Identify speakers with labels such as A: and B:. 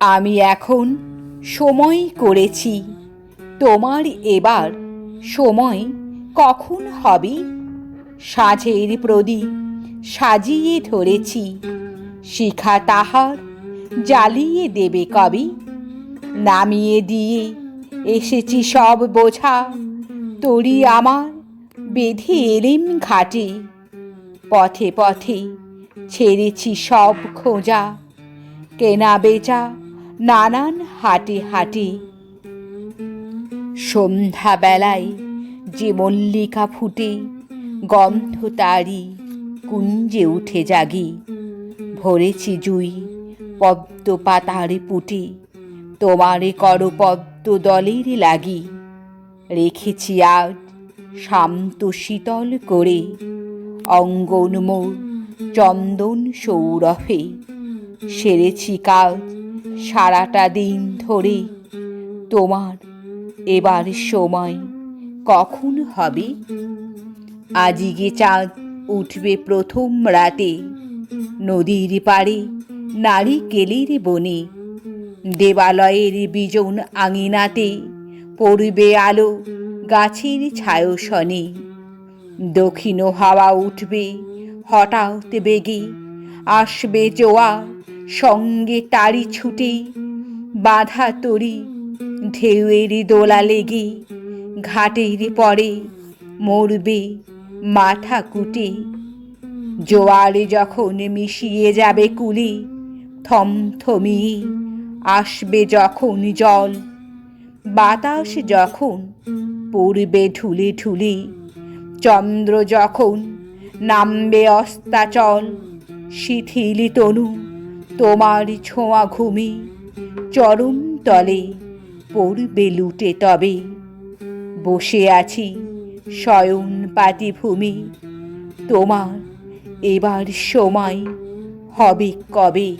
A: আমি এখন সময় করেছি। তোমার এবার সময় কখন হবে? সাঝের প্রদীপ সাজিয়ে ধরেছি। শিখা তাহার জ্বালিয়ে দেবে কবি। নামিয়ে দিয়ে এসেছি সব বোঝা। তরি আমার বেঁধে এলিম ঘাটে। পথে পথে ছেড়েছি সব খোঁজা। কেনা বেচা নানান হাটে হাটে। সন্ধ্যাবেলায় যে মল্লিকা ফুটে গন্ধ তারি কুঞ্জে উঠে জাগি। ভরেছি জুই পদ্ম পাতারে পুটে, তোমারে কর পদ্ম দলের লাগি। রেখেছি আজ শান্ত শীতল করে অঙ্গন মোর চন্দন সৌরভে। সেরেছি কাজ সারাটা দিন ধরে। তোমার এবার সময় কখন হবে? আজিগে চাঁদ উঠবে প্রথম রাতে, নদীর পাড়ে নারিকেলের বনে, দেবালয়ের বিজন আঙিনাতে পড়বে আলো গাছের ছায়সনে। দক্ষিণ হাওয়া উঠবে হঠাৎ বেগে আসবে জোয়া, সঙ্গে তারি ছুটি, বাধা তরি, ঢেউয়ের দোলা লেগে, ঘাটের পরে মরবে মাথা কুটে। জোয়ারে যখন মিশিয়ে যাবে কুলি থমথমিয়ে আসবে যখন জল। বাতাস যখন পড়বে ঢুলে ঢুলে, চন্দ্র যখন নামবে অস্তাচল। শিথিল তনু, তোমার ছোঁয়া ঘুমি, চরম তলে পড়বে লুটে তবে। বসে আছি শয়ন পাতি ভূমি তোমার এবার সময় হবে কবে?